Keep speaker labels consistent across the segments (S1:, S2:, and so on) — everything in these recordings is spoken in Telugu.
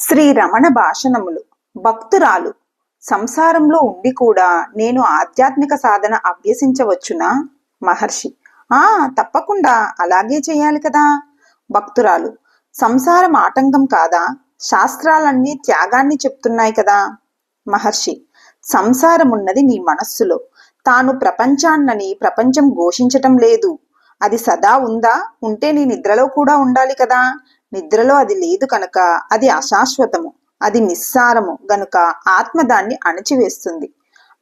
S1: శ్రీ రమణ భాషణములు. భక్తురాలు సంసారంలో ఉండి కూడా నేను ఆధ్యాత్మిక సాధన అభ్యసించవచ్చునా? మహర్షి ఆ తప్పకుండా అలాగే చేయాలి కదా? భక్తురాలు సంసారం ఆటంకం కాదా? శాస్త్రాలన్నీ త్యాగాన్ని చెప్తున్నాయి కదా? మహర్షి సంసారమున్నది నీ మనస్సులో. తాను ప్రపంచాన్నని ప్రపంచం ఘోషించటం లేదు. అది సదా ఉందా? ఉంటే నీ నిద్రలో కూడా ఉండాలి కదా? నిద్రలో అది లేదు కనుక అది అశాశ్వతము అది నిస్సారము గనుక ఆత్మ దాన్ని అణచివేస్తుంది.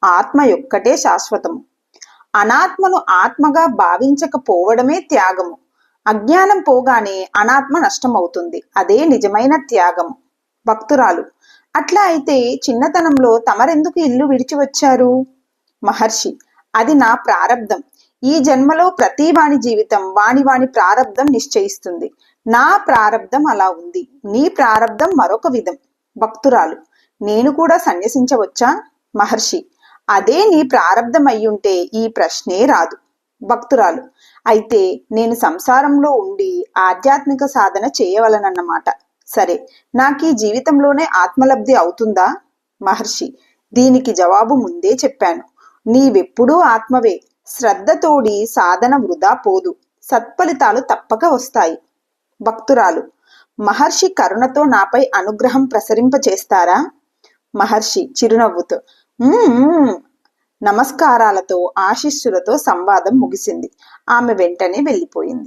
S1: ఆత్మ యొక్కటే శాశ్వతము. అనాత్మను ఆత్మగా భావించకపోవడమే త్యాగము. అజ్ఞానం పోగానే అనాత్మ నష్టమవుతుంది. అదే నిజమైన త్యాగము. భక్తురాలు అట్లా అయితే చిన్నతనంలో తమరెందుకు ఇల్లు విడిచి వచ్చారు? మహర్షి అది నా ప్రారంధం. ఈ జన్మలో ప్రతి వాని జీవితం వాని వాని ప్రారంధం నిశ్చయిస్తుంది. నా ప్రారబ్ధం అలా ఉంది. నీ ప్రారబ్ధం మరొక విధం. భక్తురాలు నేను కూడా సన్యసించవచ్చా? మహర్షి అదే నీ ప్రారంధం అయ్యుంటే ఈ ప్రశ్నే రాదు. భక్తురాలు అయితే నేను సంసారంలో ఉండి ఆధ్యాత్మిక సాధన చేయవలనన్నమాట. సరే నాకు ఈ జీవితంలోనే ఆత్మలబ్ధి అవుతుందా? మహర్షి దీనికి జవాబు ముందే చెప్పాను. నీవెప్పుడూ ఆత్మవే. శ్రద్ధతోడి సాధన వృధా పోదు. సత్ఫలితాలు తప్పక వస్తాయి. భక్తురాలు. మహర్షి కరుణతో నాపై అనుగ్రహం ప్రసరింపచేస్తారా? మహర్షి చిరునవ్వుతో నమస్కారాలతో ఆశీస్సులతో సంవాదం ముగిసింది. ఆమె వెంటనే వెళ్ళిపోయింది.